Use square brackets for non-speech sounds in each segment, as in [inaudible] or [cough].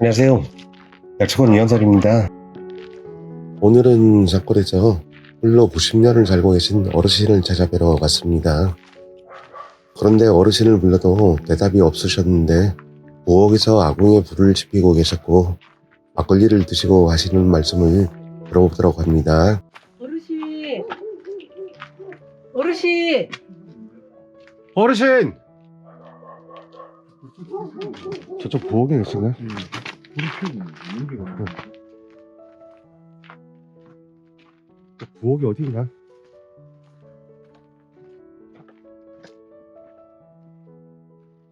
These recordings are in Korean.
안녕하세요. 약초원 이현설입니다. 오늘은 산골에서 홀로 90년을 살고 계신 어르신을 찾아뵈러 왔습니다. 그런데 어르신을 불러도 대답이 없으셨는데 부엌에서 아궁이에 불을 지피고 계셨고 막걸리를 드시고 하시는 말씀을 들어보도록 합니다. 어르신 어르신 어르신! 저쪽 부엌에 계신가요? 부엌이 어디인가?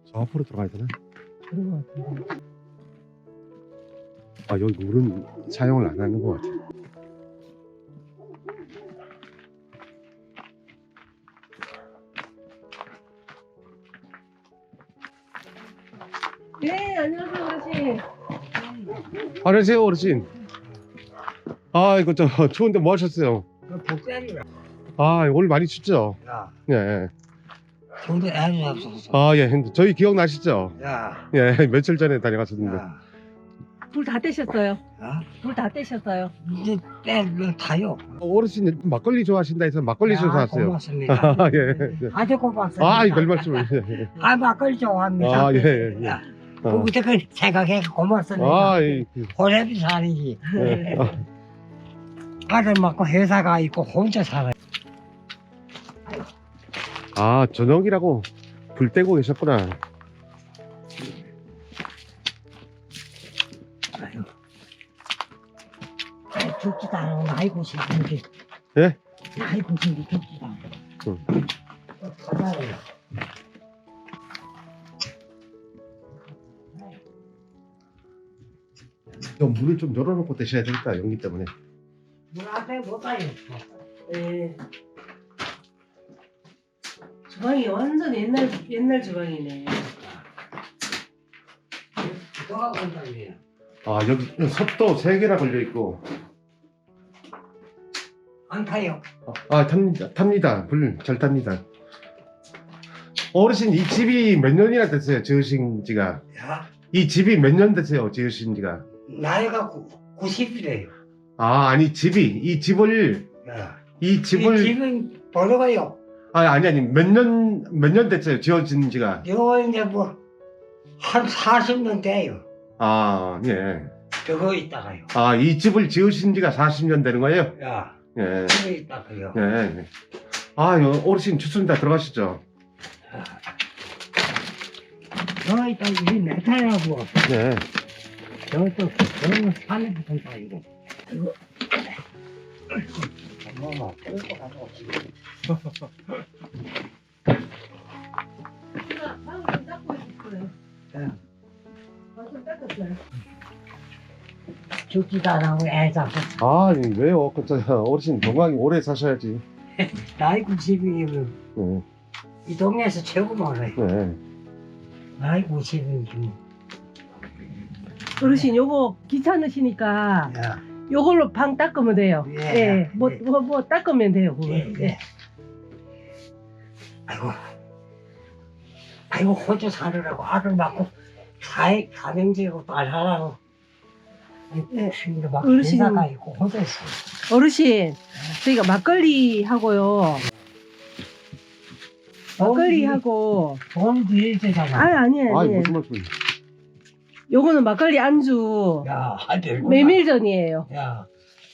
저 앞으로 들어가야 되나? 그런 것 같은데 아 여기 물은 사용을 안 하는 것 같아. 네 안녕하세요 어르신 안녕하세요 어르신. 아 이거 저 [laughs] 추운데 뭐 하셨어요? 복살이야. 아 오늘 많이 춥죠? 야, 예. 근데 애를 없었어. 아 예. 저희 기억나시죠? 야, 예. [laughs] 며칠 전에 다녀갔었는데. 야, 불 다 떼셨어요 야, 불 다 떼셨어요 이제 빼면 타요. 어르신 막걸리 좋아하신다 해서 막걸리 야, 좀 사왔어요. 고맙습니다. [laughs] 아 예. 예. 아주 고맙습니다. 아, 별 말씀을. 예. 아, 막걸리 좋아합니다. 아, 예, 예, 예. 야, 어. 그부터 그 생각해 고맙습니다. 아, 예. 호랩이 살이지. 예. 아, 아들 맞고 회사가 있고 혼자 살아요. 아, 저녁이라고 불 떼고 계셨구나. 아유. 아, 죽지도 않아. 나이 90인데. 예? 나이 90인데 죽지도 않아. 응. 가자고요. 좀 물을 좀 열어놓고 드셔야 되겠다, 연기 때문에. 물 앞에 못 가요. 네 주방이 완전 옛날 옛날 주방이네 누가 건담이에요? 아, 여기 섭도 세 개나 걸려있고. 안 타요. 아, 탑니다. 탑니다. 불 잘 탑니다. 어르신, 이 집이 몇 년이나 됐어요, 지으신 지가? 야, 이 집이 몇 년 됐어요, 지으신 지가? 나이가 90이래요. 아, 아니, 집이, 이 집을, 야, 이 집을, 이 집은 벌어가요. 아, 아니, 아니, 몇 년, 몇 년 됐어요, 지어진 지가? 이거 이제 뭐, 한 40년 돼요. 아, 예. 저거 있다가요. 아, 이 집을 지으신 지가 40년 되는 거예요? 야, 예. 저거 있다가요. 예. 예. 아, 요 어르신 춥습니다. 들어가시죠. 저거 있다, 이 메탈하고, 네. 저것도, 저거는 산에 붙은 사이고. 이거, 엄마가. 제가 방을 좀 닦고 있었어요 예. 방좀 닦았어요 죽지도 안 하고 애 잡고. 아, 왜요? 그, 저, 어르신 건강히 오래 사셔야지. [laughs] 나이 90이면 네. 이 동네에서 최고 많아요. 네. 나이 90이면. 어르신 요거 귀찮으시니까 야, 요걸로 방 닦으면 돼요 예. 예, 뭐, 예. 뭐, 뭐 닦으면 돼요 그거 예, 예. 예. 아이고, 아이고 혼자 살으라고 아들 낳고 사회 가정제고 딸하라고 예. 막 어르신. 회사가 있고 혼자 있어. 어르신 저희가 막걸리 하고요 막걸리 하고 돈 드릴 때잖아. 아 아니에요 아, 아니에요 무슨 말씀? 요 거는 막걸리 안주 야, 아, 별거 메밀전이에요 나- 야,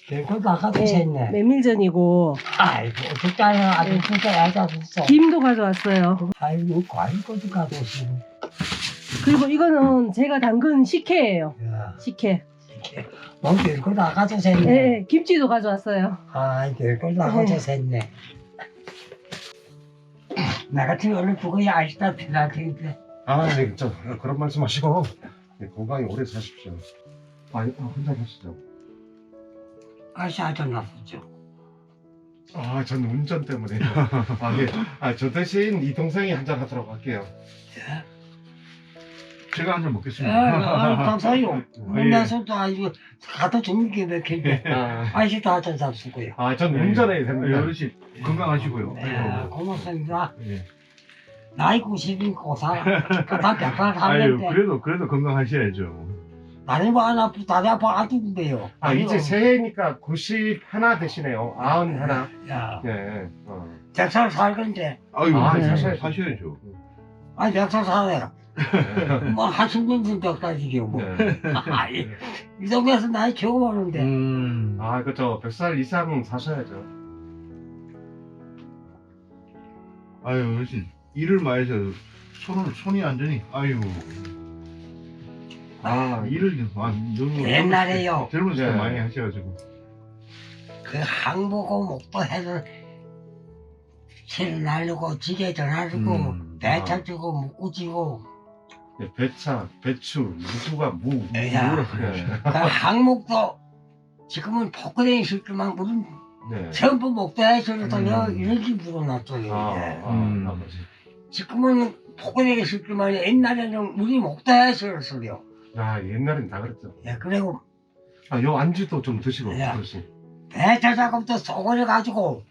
별거 나가도 네, 챘네. 메밀전이고 아이고, 어떡하냐. 아주 진짜 애가 있어. 김도 가져왔어요 아이고, 과일것도 가져오시고. 그리고 이거는 제가 담근 식혜예요 야, 식혜 이렇게. 뭐 별거 나가도 챘네. 예, 예, 김치도 가져왔어요 아이, 별걸 나가도 챘네. 나 같은 얼른 그거야 아시다시피 나 텐데. 아, 네, 저, 그런 말씀 하시고, 네, 건강히 오래 사십시오. 아, 아, 혼자 가시죠. 아시 아주 나쁘죠. 아, 전 운전 때문에. 아, 예. 아, 저 대신 이 동생이 한잔 하도록 할게요. 제가 한잔 아, 먹겠습니다. 아, 감사해요. 예. 나서도 아이고 가도 재밌게 맥힌데. 아, 아시도 한잔 잡수고요. 아, 전 운전해야 됩니다. 어르신 건강하시고요. 네, 고맙습니다. 예. 나이 90인 고사. 다 백발 [laughs] 아유 하는데. 그래도 그래도 건강하셔야죠. 다리 봐, 안 아프, 다리 아파, 안 죽는데요. 아, 이제 새해니까 90 하나 되시네요. 아흔 하나. 야, 예. 어. 백살 살 건데. 아유, 아, 네. 사셔야죠. 사셔야죠. 아니, 백살 살아요. 네. [laughs] 뭐, 한숨 넘는 백살이죠, 뭐. 네. [laughs] 아 이, 이 동네에서 나이 최고 많은데. 음. 아, 그죠. 100살 이상 사셔야죠. 아유, 어르신. 일을 많이 해서 손을, 손이 완전히, 아유. 아, 일을 많이, 너무. 옛날에요. 젊었을 때 네. 많이 하셔가지고. 그 항보고 목도 해서 실 날리고 지게 전화주고 음, 배차 주고 묵고 지고 네, 배차, 배추, 무수가 무. 야. 네. 그 항목도 지금은 포크레인 무슨 네. 전부 목도에 실어서 음. 이렇게 불어놨어요 아, 이제. 아, 음. 아버지. 지금은 포크레인 실주만 옛날에는 우리 목도에 실었어요 야, 옛날엔 다 그랬죠. 예, 그리고 아, 요 안주도 좀 드시고. 야. 그렇지. 배차 작업도 소고리 가지고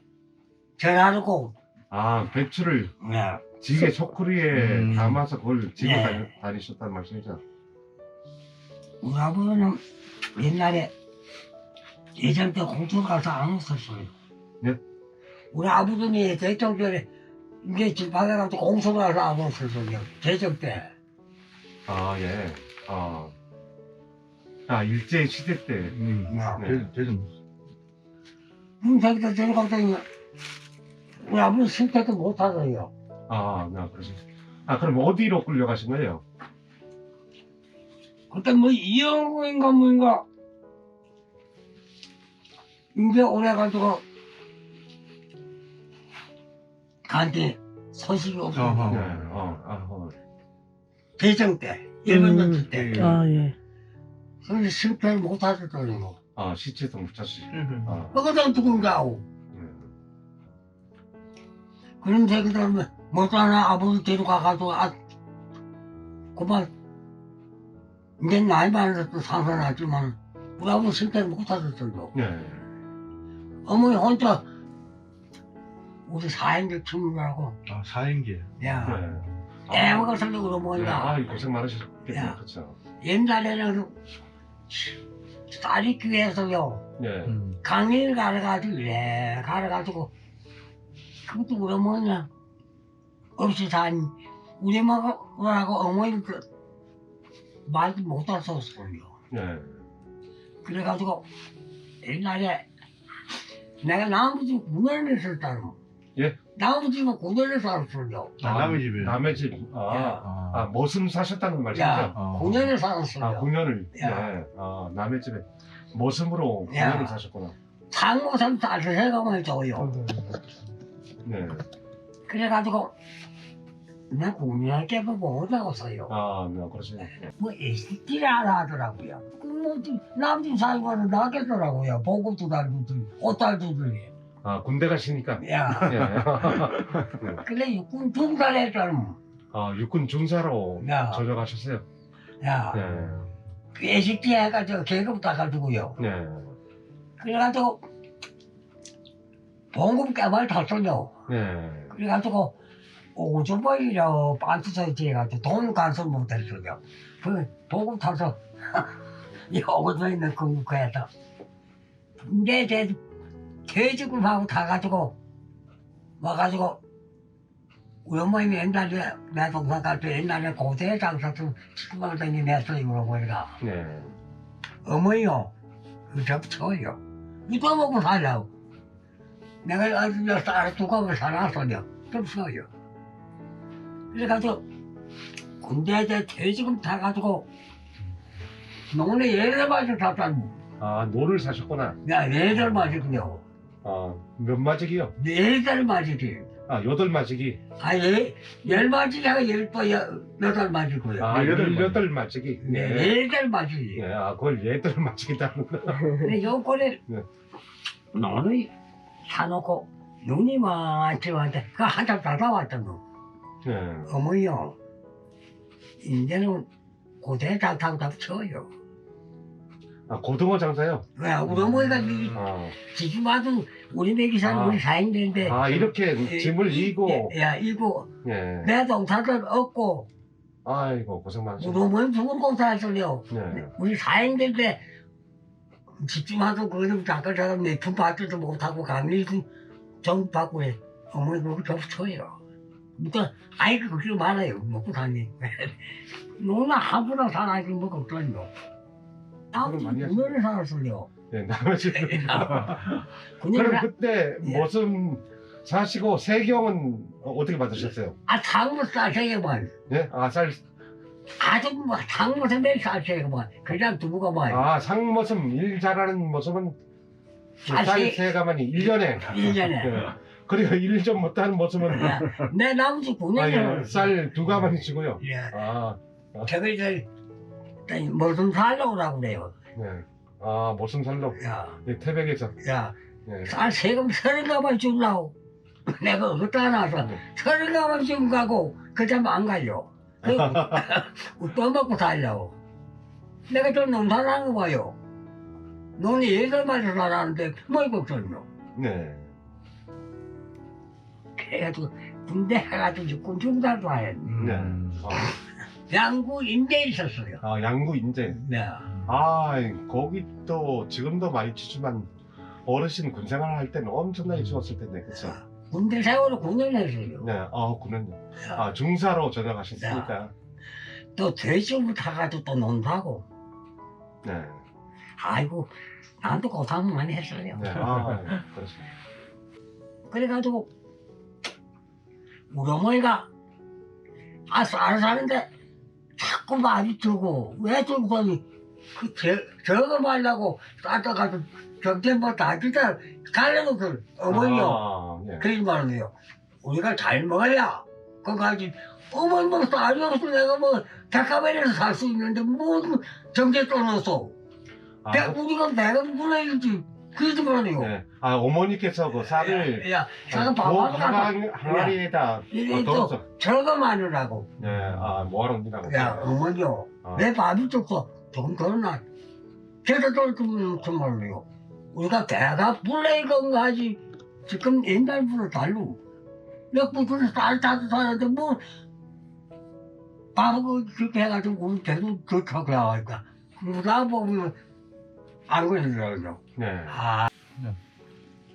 전화주고 아, 배추를 예. 지게 초크리에 음. 담아서 그걸 지고 네. 다니, 다니셨다는 말씀이죠. 우리 아버지는 옛날에 예전 때 공천 가서 안 했었어요. 네? 우리 아버님이 대통령 전에 이제 집안에 가서 공천 가서 안 했었어요. 대정 때. 아, 예. 아. 아, 일제 시대 때. 음. 야, 네. 대- 대전. 문세기도 전에 갔더니 우리 아버지 신태도 못 하더요. 아, 나 그러지. 아, 그럼 어디로 끌려가신 거예요? 그때 뭐 이영구인가 뭐인가 이제 오래가지고 간데 소식이. 없어. 네. 어, 아, 어. 대정 때. 일본 음. 전투 때. 예. 아, 예. 그래서 실패를 못 하셨더니 뭐. 아, 시체도 못 찾으시. 음. 아, 그거도 누군가고. 네. 그런 새끼들 못하나 아버지 데려가가지고 아 그만 이제 나이 많아서 상관하지만 우리 아버지 실패를 못 하셨어요. 네. 어머니 혼자 우리 사행기 키우느라고 아, 사행계. 야 네. 애먹어 살려고 네. 어머니가 아, 고생 많으셨겠네요. 야. 그렇죠. 옛날에는 쌀이 귀해서요 네. 음. 강의를 가려가지고 이래 가려가지고 그것도 우리 어머니가 없이 산 우리 엄마하고 어머니 그 말도 못할 수 없어요 네. 그래가지고 옛날에 내가 나머지 9년을 살았잖아 예? 나머지는 9년을 살았어요 아, 남의 집에. 남의 집. 아, 아. 아, 머슴 사셨다는 말씀이죠? 야 어. 9년을 살았어요 아, 9년을. 야. 네. 아, 남의 집에 머슴으로 야. 9년을 사셨구나. 상고선 따서 해가면 줘요 네. 그래가지고 내가 고민할 게 써요 아, 네, 그러시네. 뭐 SD를 하나 하더라고요. 그뭐 남집 살고는 나겠더라고요. 보급도 달주더니 옷달도 주더니. 아, 군대 가시니까. 야, 네. [laughs] 그래 육군 중단했잖아. 아, 육군 중사로 야. 전역하셨어요? 야, 네. 그 SD 해가지고 계급 따가지고요. 네. 그래가지고 봉급 깨발 탔어요. 네. 그래가지고 오주벌이라고 반투서 해가지고 돈 간섭 못했어요. 그 봉급 타서 [laughs] 이 오주에 있는 공국회에서 근데 제 퇴직금하고 타가지고 와가지고 우리 어머님이 옛날에 내 동생 갈때 옛날에 고대 장사 좀 치고만 다니 냈어요 그러고 보니까. 네. 어머니요 그 접쳐요. 이거 먹고 살라고. 내가 아주 쌀 두꺼워 살았어요 접쳐요. 그래가지고 군대에 퇴직금 타가지고 농내 예를 맞아 탔다니 아, 노를 사셨구나. 야 예절 맞이군요 아, 몇 마지기요? 예절 맞이지 아, 여덟 마지기. 아예 열 맞이가 열또 여덟 맞이고요 아, 여덟 열여덟 마지기. 네, 예절 맞이지 네, 아, 그걸 여덟 거. 근데 요거를 네. 너는 사놓고 눈이 많지한테 그 한참 닫아왔던 거 네. 어머니요 이제는 고대 다 쳐요 아, 고등어 장사요? 왜 우리 어머니가 이 아, 지지마도 우리 매기 사는 아. 우리 사인인데 아 이렇게 짐을 이고, 야 이고 예. 내 동사들 얻고 아이고 고생 많으셨네. 우리 죽은 공사했어요. 네. 우리 때 집중하고 그좀 잠깐 잠깐 몇푼 받지도 못하고 강의금 정 받고 해. 어머니 그거 접쳐요. 그러니까 아이가 그렇게 많아요. 먹고 다니. 너나 하부랑 살아야지 뭐 걱정이요. 많이 군대를 살았어요. 네, 나머지 [laughs] [laughs] 군대를 그럼 사- 그때 예. 무슨 사시고 세경은 어, 어떻게 받으셨어요? 아 상무 싸세게만 네? 아, 쌀, 아주 뭐 상무 선배 싸세게만 그냥 두부가 봐요. 아, 상모습 일 잘하는 모습은 아, 쌀 세- 세가만이 1년에. 일년에 [laughs] 그리고 일 좀 못하는 모습은 내 나머지 아, 군대를 예, 쌀두 가마니 주고요. 예. 아, 저희들 무슨 살려오라고 그래요. 네. 아, 모습 살로. 야, 네, 태백에서. 야, 네. 쌀 세금 서른 가만 주려고. [laughs] 내가 어디다 놔서 서른 가만 주고 가고 그 다음 안 가요. 그 [laughs] 떠먹고 살려고. 내가 좀 농사하는 거요. 논이 여덟 마리 살았는데 뭘 걱정요. 네. 그래가지고 군대 해가지고 육군 중단도 하였네. 네. 음. 아, 양구 인대 있었어요. 아, 양구 인제. 네. 아, 거기 또 지금도 많이 추지만 어르신 군 생활 할 때는 엄청나게 추웠을 텐데, 그쵸? 군대 세월을 9년 했어요. 네, 아, 군은요. 아, 중사로 전역하셨으니까. 또 돼지부 타가지고 또 논다고. 네. 아이고, 나도 고생 많이 했어요. 네, 아, 네, 그렇습니다. 그래가지고, 우리 어머니가, 아, 쌀 사는데, 자꾸 많이 주고, 왜 주고니, 그, 저, 저거 말라고, 싸다가지고, 정tem뭐 다 주자, 갈려놓고, 어머니요. 아, 네. 그러지 말고요. 우리가 잘 먹어야, 그거 가지, 어머니 뭐 쌀이 없어, 내가 뭐, 잠깐만이라도 살수 있는데, 뭐, 정제 떠넣었어. 아, 내, 우리가 내가 불러야지. 그러지 말이요. 네. 아, 어머니께서 그 쌀을 야, 뭐 밥하고 가서 항아리, 항아리에다 덜어서. 저거 마누라고. 네, 아, 뭐하는지라고. 야, 어머니요. 아, 내 밥이 줬어. 돈 덜어놔. 제가 덜주면 정말로요. 우리가 대가 불러야 건가 하지. 지금 옛날부터 달루. 몇 부터는 쌀 타도 사는데 뭐, 밥을 그렇게 해가지고 우리 대도 좋다고 하니까. 그리고 나 보면 안 그러더라고요. 네. 아. 네.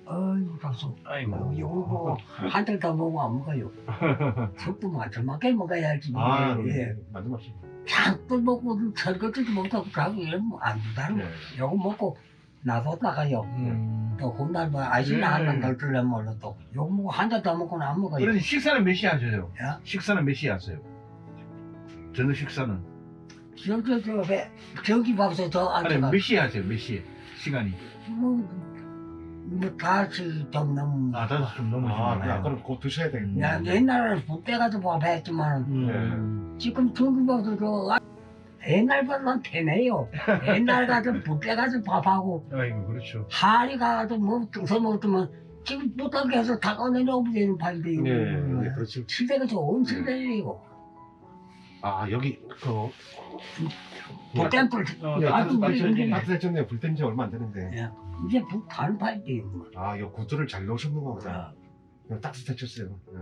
어이구, 가서. 아이고. 요거 한달 더 먹으면 안 먹어요. [laughs] 속도 맞춰맞게 먹어야지. 아, 예. 네. 맞는 말씀. 장도 먹고 설거지도 못하고 자고 이러면 안 된다는 네. 거. 요거 먹고 나도 나가요. 음. 또 혼날 뭐 아시나 네. 한잔 더 줄려면 몰라 또. 요거 먹고 한잔더 먹고는 안 먹어요. 그래서 식사는 몇 시에 하세요? 야? 식사는 몇 시에 하세요? 저녁 식사는? 저저 저배 저기 밥솥 저 아니 앉아가 몇 시에 하세요? 몇 시에? 시간이? 뭐뭐 다시 좀 넘. 아 다섯 좀 아, 그 넘으시네요. 아까는 곧 드셔야 되겠네. 야 옛날에는 붓대 가지고 밥 했지만 음. 지금 저기 밥도 저 아- 옛날보다는 되네요. 옛날 가지고 붓대 가지고 밥하고 아이고 그렇죠. 하리 가지고 뭐 등서 먹으면 지금 못하게해서 다 꺼내놓으면 되는 판이에요. 네, 네, 그렇죠. 시대가 좋은 시대이고 아, 여기, 그, 어, 야, 따뜻- 우리 따뜻해졌네요. 불 뗀 지 얼마 안 되는데. 이제 북한 판이에요. 아, 이 구두를 잘 넣으셨는 거보다. 따뜻해졌어요. 네.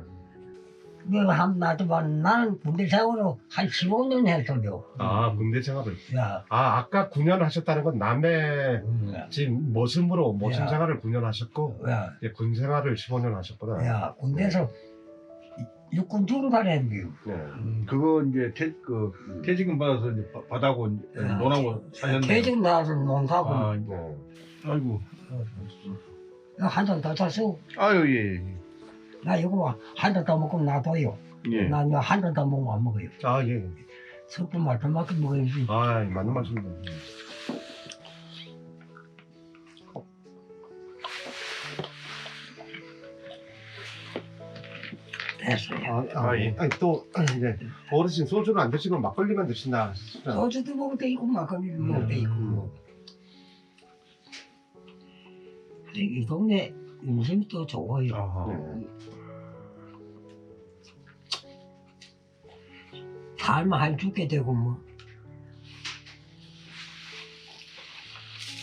내가 한 나도 봐 나는 군대 세월로 한 15년 했어요. 아, 군대 생활을. 야, 아, 아까 9년 하셨다는 건 남의 음. 지금 모습으로 모습 야. 생활을 9년 하셨고, 야, 이제 군 생활을 15년 하셨구나. 야, 군대에서 육군 중간했는데요. 네. 음, 그거 이제 태, 그 퇴직금 받아서 이제 바- 받아고 이제 야, 논하고 사셨네요. 퇴직 나와서 농사고 아, 네. 아이고. 한 잔 더 샀어. 아유 예. 나 이거 한 잔 더 먹고 놔둬요. 예. 나한 잔 더 먹으면 안 먹어요. 아, 예. 섞고 말끔하게 먹어야지. 아, 맞는 말씀입니다. 됐어요. 아, 아, 예. 아니, 또, [clears throat] 이제, 어르신 소주는 안 드시고 막걸리만 드신다. 하시잖아요. 소주도 먹을 때 있고 막걸리도 먹을 때 있고. 뭐. 근데 이 동네 인심이 또 좋아요. 아하. 네. 살만 한 죽게 되고 뭐.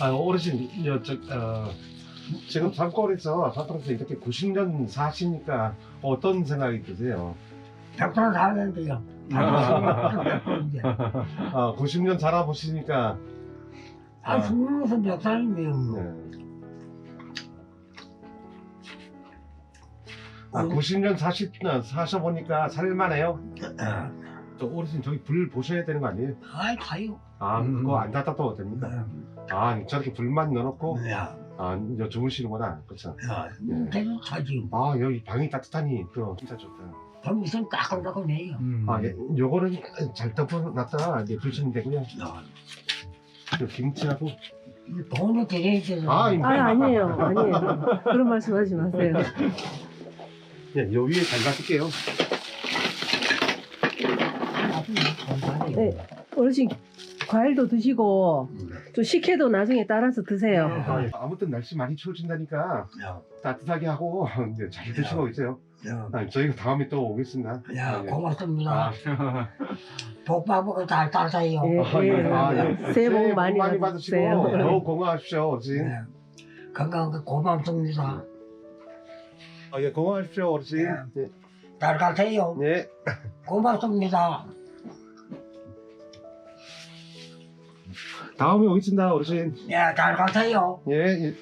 아, 어르신, 저, 저, 어, 지금 산골에서, 산골에서 이렇게 90년 사시니까 어떤 생각이 드세요? 백성 사는데요. 아, 90년 살아보시니까 아, 죽는 몇 살이면. 네. 아, 90년 사시, 사셔보니까 살만해요. 저 어르신 저기 불 보셔야 되는 거 아니에요? 아이, 가요. 아 음. 그거 안 닫아도 됩니까? 아 저렇게 불만 넣어놓고 야, 아 이제 주무시는구나 그쵸? 야, 네. 계속 차지. 아 여기 방이 따뜻하니 그거 진짜 좋다. 좀 있으면 까끌까끌해요. 음. 아 예, 요거는 잘 덮어놨다가 이제 드시면 되고요. 야, 그 김치하고 돈을 드려야지. 아, 이- 아 아니에요 아니에요 그런 말씀 하지 마세요 예, 요 위에 잘 놔둘게요. 네. 어르신 과일도 드시고 또 식혜도 나중에 따라서 드세요 아, 예. 아무튼 날씨 많이 추워진다니까 야, 따뜻하게 하고 [laughs] 이제 잘 드시고 있어요. 야, 아, 저희가 다음에 또 오겠습니다. 야, 아, 예. 고맙습니다. 아, [laughs] 복 받고 잘 따세요. 예, 아. 아, 예. 새해 복 많이 받으시고 받으세요 너무 건강하십시오, 어르신. 네. 건강 고맙습니다. 아, 예, 건강하십시오, 어르신. 예. 잘 가세요. 예. 고맙습니다. 다음에 오겠습니다, 어르신. 예, 잘 가세요. 예, 예.